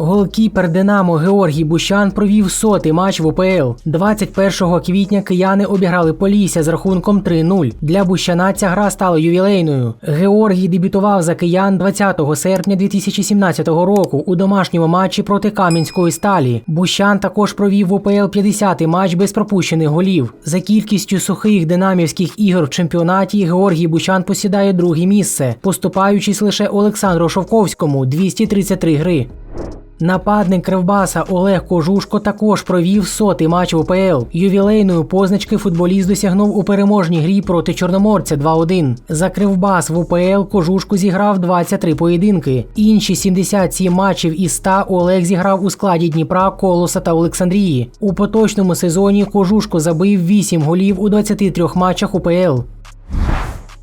Голкіпер Динамо Георгій Бущан провів сотий матч в УПЛ. 21 квітня кияни обіграли Полісся з рахунком 3-0. Для Бущана ця гра стала ювілейною. Георгій дебютував за киян 20 серпня 2017 року у домашньому матчі проти Кам'янської сталі. Бущан також провів в УПЛ 50-й матч без пропущених голів. За кількістю сухих динамівських ігор в чемпіонаті Георгій Бущан посідає друге місце, поступаючись лише Олександру Шовковському 233 гри. Нападник Кривбаса Олег Кожушко також провів сотий матч УПЛ. Ювілейної позначки футболіст досягнув у переможній грі проти Чорноморця 2-1. За Кривбас в УПЛ Кожушко зіграв 23 поєдинки. Інші 77 матчів із 100 Олег зіграв у складі Дніпра, Колоса та Олександрії. У поточному сезоні Кожушко забив 8 голів у 23 матчах УПЛ.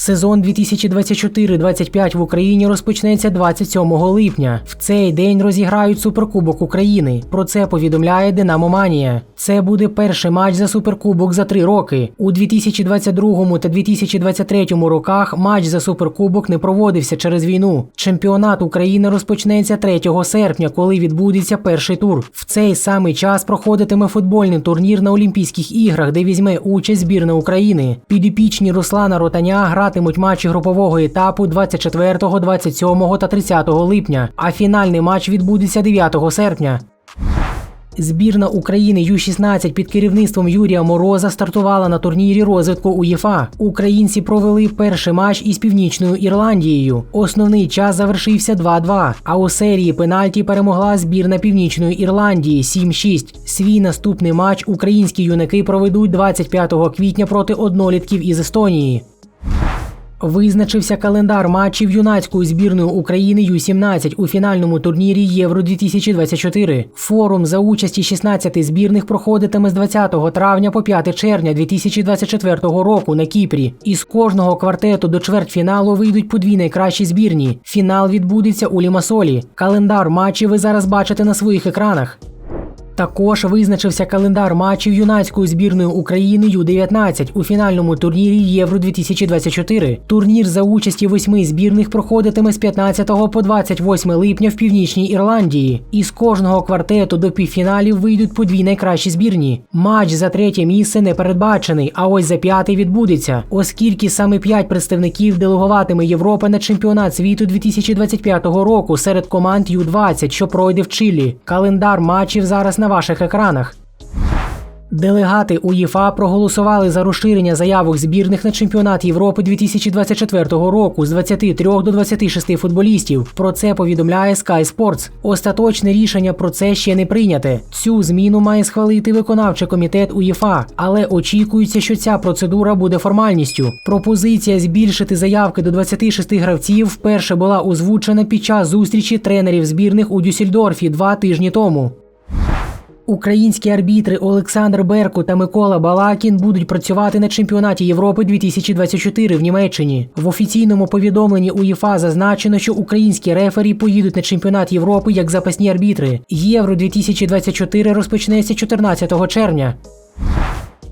Сезон 2024-25 в Україні розпочнеться 27 липня. В цей день розіграють Суперкубок України. Про це повідомляє Динамо Манія. Це буде перший матч за Суперкубок за три роки. У 2022 та 2023 роках матч за Суперкубок не проводився через війну. Чемпіонат України розпочнеться 3 серпня, коли відбудеться перший тур. В цей самий час проходитиме футбольний турнір на Олімпійських іграх, де візьме участь збірна України. Підопічні Руслана Ротаня гратимуть матчі групового етапу 24, 27 та 30 липня, а фінальний матч відбудеться 9 серпня. Збірна України Ю-16 під керівництвом Юрія Мороза стартувала на турнірі розвитку УЄФА. Українці провели перший матч із Північною Ірландією. Основний час завершився 2-2, А у серії пенальті перемогла збірна Північної Ірландії 7-6. Свій наступний матч українські юнаки проведуть 25 квітня проти однолітків із Естонії. Визначився календар матчів юнацької збірної України Ю-17 у фінальному турнірі Євро 2024. Форум за участі 16 збірних проходитиме з 20 травня по 5 червня 2024 року на Кіпрі. Із кожного квартету до чвертьфіналу вийдуть по дві найкращі збірні. Фінал відбудеться у Лімасолі. Календар матчів ви зараз бачите на своїх екранах. Також визначився календар матчів юнацької збірної України Ю-19 у фінальному турнірі Євро 2024. Турнір за участі восьми збірних проходитиме з 15 по 28 липня в північній Ірландії. Із кожного квартету до півфіналів вийдуть по дві найкращі збірні. Матч за третє місце не передбачений, а ось за п'ятий відбудеться, оскільки саме п'ять представників делегуватиме Європа на чемпіонат світу 2025 року серед команд Ю-20, що пройде в Чилі. Календар матчів зараз на ваших екранах. Делегати УЄФА проголосували за розширення заявок збірних на чемпіонат Європи 2024 року з 23 до 26 футболістів. Про це повідомляє Sky Sports. Остаточне рішення про це ще не прийняте. Цю зміну має схвалити виконавчий комітет УЄФА, але очікується, що ця процедура буде формальністю. Пропозиція збільшити заявки до 26 гравців вперше була озвучена під час зустрічі тренерів збірних у Дюссельдорфі два тижні тому. Українські арбітри Олександр Берку та Микола Балакін будуть працювати на чемпіонаті Європи 2024 в Німеччині. В офіційному повідомленні УЄФА зазначено, що українські рефері поїдуть на чемпіонат Європи як запасні арбітри. Євро 2024 розпочнеться 14 червня.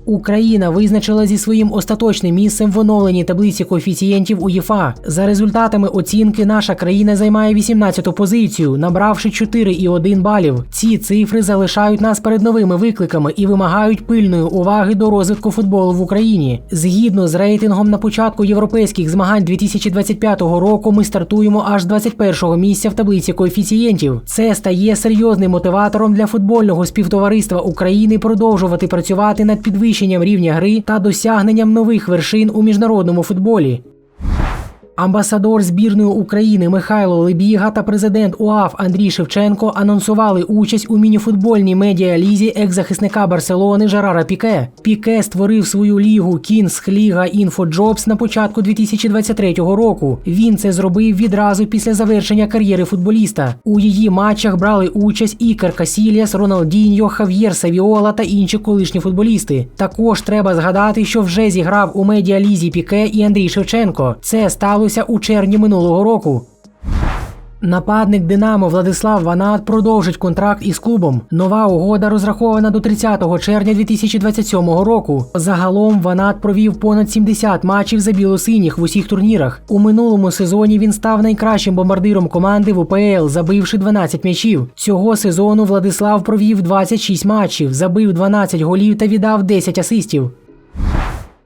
Україна визначила зі своїм остаточним місцем в оновленій таблиці коефіцієнтів УЄФА. За результатами оцінки наша країна займає 18-ту позицію, набравши 4,1 балів. Ці цифри залишають нас перед новими викликами і вимагають пильної уваги до розвитку футболу в Україні. Згідно з рейтингом на початку європейських змагань 2025 року, ми стартуємо аж з 21-го місця в таблиці коефіцієнтів. Це стає серйозним мотиватором для футбольного співтовариства України продовжувати працювати над підвищенням підвищенням рівня гри та досягненням нових вершин у міжнародному футболі. Амбасадор збірної України Михайло Лебіга та президент УАФ Андрій Шевченко анонсували участь у мініфутбольній медіалізі екс-захисника Барселони Жерара Піке. Піке створив свою лігу Кінс Ліга Інфоджобс на початку 2023 року. Він це зробив відразу після завершення кар'єри футболіста. У її матчах брали участь Ікар Касіліас, Роналдіньо, Хав'єр Савіола та інші колишні футболісти. Також треба згадати, що вже зіграв у медіалізі Піке і Андрій Шевченко. Це стало сталося у червні минулого року. Нападник Динамо Владислав Ванат продовжить контракт із клубом. Нова угода розрахована до 30 червня 2027 року. Загалом Ванат провів понад 70 матчів за білосиніх в усіх турнірах. У минулому сезоні він став найкращим бомбардиром команди в УПЛ, забивши 12 м'ячів. Цього сезону Владислав провів 26 матчів, забив 12 голів та віддав 10 асистів.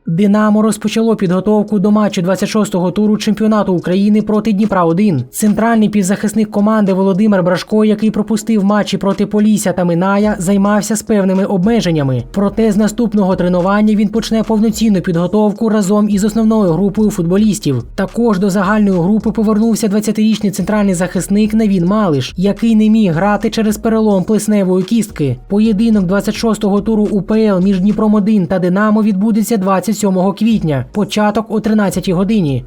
Динамо розпочало підготовку до матчу 26-го туру чемпіонату України проти Дніпра 1 Центральний півзахисник команди Володимир Брашко, який пропустив матчі проти Полісся та Миная, займався з певними обмеженнями. Проте з наступного тренування він почне повноцінну підготовку разом із основною групою футболістів. Також до загальної групи повернувся 20-річний центральний захисник Навін Малиш, який не міг грати через перелом плесневої кістки. Поєдинок 26-го туру УПЛ між Дніпром 1 та Динамо відбудеться 27 квітня, початок о 13 годині.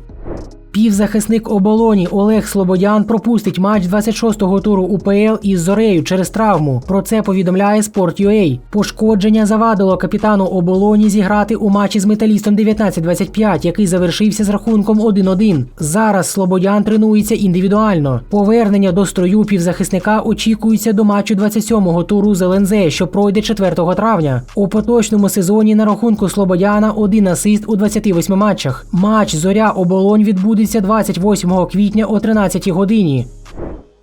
Півзахисник оболоні Олег Слободян пропустить матч 26-го туру УПЛ із Зорею через травму. Про це повідомляє Sport.ua. Пошкодження завадило капітану оболоні зіграти у матчі з металістом 19-25, який завершився з рахунком 1-1. Зараз Слободян тренується індивідуально. Повернення до строю півзахисника очікується до матчу 27-го туру з ЛНЗ, що пройде 4 травня. У поточному сезоні на рахунку Слободяна один асист у 28 матчах. Матч Зоря оболонь відбудеться 28 квітня о 13 годині.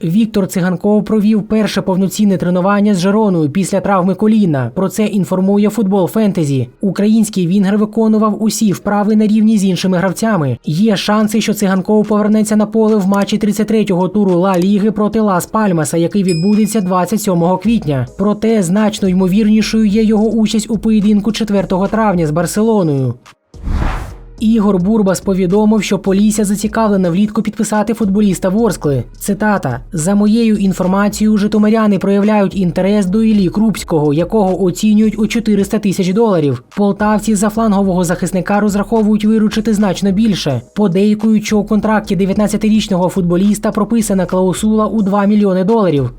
Віктор Циганков провів перше повноцінне тренування з Жероною після травми коліна. Про це інформує футбол Фентезі. Український вінгер виконував усі вправи на рівні з іншими гравцями. Є шанси, що циганков повернеться на поле в матчі 33-го туру Ла Ліги проти Лас Пальмаса, який відбудеться 27 квітня. Проте значно ймовірнішою є його участь у поєдинку 4 травня з Барселоною. Ігор Бурбас повідомив, що Полісся зацікавлена влітку підписати футболіста Ворскли. Цитата: за моєю інформацією, житомиряни проявляють інтерес до Іллі Крупського, якого оцінюють у 400 тисяч доларів. Полтавці за флангового захисника розраховують виручити значно більше. Подейкують, що у контракті 19-річного футболіста прописана клаусула у 2 мільйони доларів.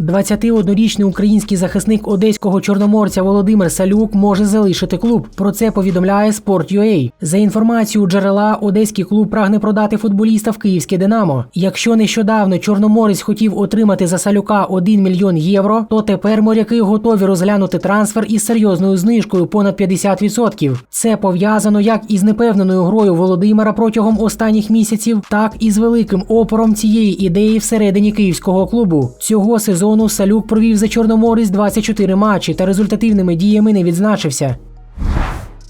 21-річний український захисник одеського чорноморця Володимир Салюк може залишити клуб. Про це повідомляє Sport.ua. За інформацією джерела, одеський клуб прагне продати футболіста в київське Динамо. Якщо нещодавно Чорноморець хотів отримати за Салюка 1 мільйон євро, то тепер моряки готові розглянути трансфер із серйозною знижкою понад 50%. Це пов'язано як із непевненою грою Володимира протягом останніх місяців, так і з великим опором цієї ідеї всередині київського клубу. Цього сезону сезону Салюк провів за Чорноморець 24 матчі та результативними діями не відзначився.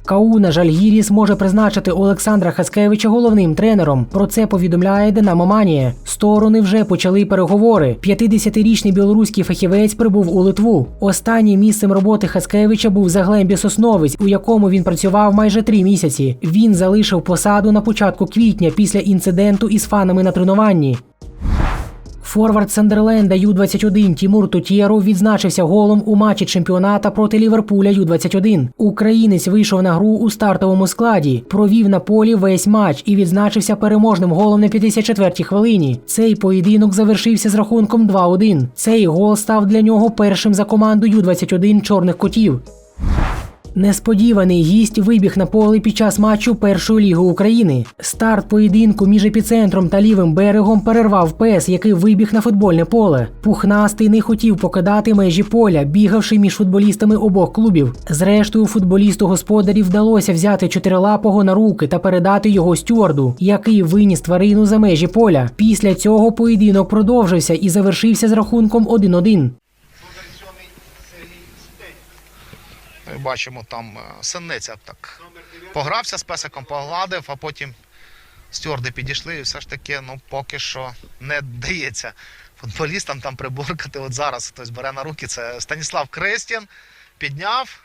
Кауна Жальгіріс може призначити Олександра Хаскевича головним тренером. Про це повідомляє Динамо Манія. Сторони вже почали переговори. 50-річний білоруський фахівець прибув у Литву. Останнім місцем роботи Хаскевича був Заглембі Сосновець, у якому він працював майже три місяці. Він залишив посаду на початку квітня після інциденту із фанами на тренуванні. Форвард Сандерленда Ю-21 Тімур Тутєров відзначився голом у матчі чемпіоната проти Ліверпуля Ю-21. Українець вийшов на гру у стартовому складі, провів на полі весь матч і відзначився переможним голом на 54-й хвилині. Цей поєдинок завершився з рахунком 2-1. Цей гол став для нього першим за команду Ю-21 чорних котів. Несподіваний гість вибіг на поле під час матчу першої ліги України. Старт поєдинку між епіцентром та лівим берегом перервав пес, який вибіг на футбольне поле. Пухнастий не хотів покидати межі поля, бігавши між футболістами обох клубів. Зрештою, футболісту господарів вдалося взяти чотирилапого на руки та передати його стюарду, який виніс тварину за межі поля. Після цього поєдинок продовжився і завершився з рахунком 1-1. Бачимо, там е, синниця так погрався з песиком, погладив, а потім стюарди підійшли і все ж таки ну, поки що не вдається футболістам там приборкати. От зараз хтось бере на руки. Це Станіслав Кристін підняв,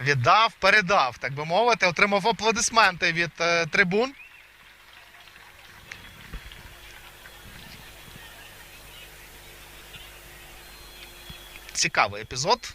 віддав, передав, так би мовити, отримав аплодисменти від е, трибун. Цікавий епізод.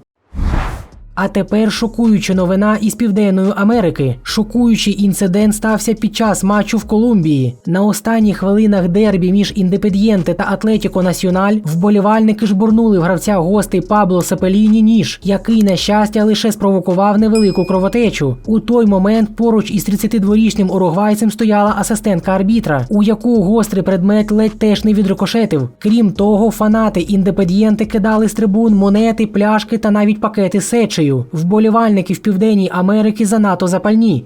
А тепер шокуюча новина із Південної Америки. Шокуючий інцидент стався під час матчу в Колумбії. На останніх хвилинах дербі між Індепедієнте та Атлетіко Національ вболівальники жбурнули в гравця гостей Пабло Сапеліні ніж, який, на щастя, лише спровокував невелику кровотечу. У той момент поруч із 32-річним уругвайцем стояла асистентка арбітра, у яку гострий предмет ледь теж не відрикошетив. Крім того, фанати Індепедієнти кидали з трибун монети, пляшки та навіть пакети з сечею. Вболівальники в Південній Америці занадто запальні.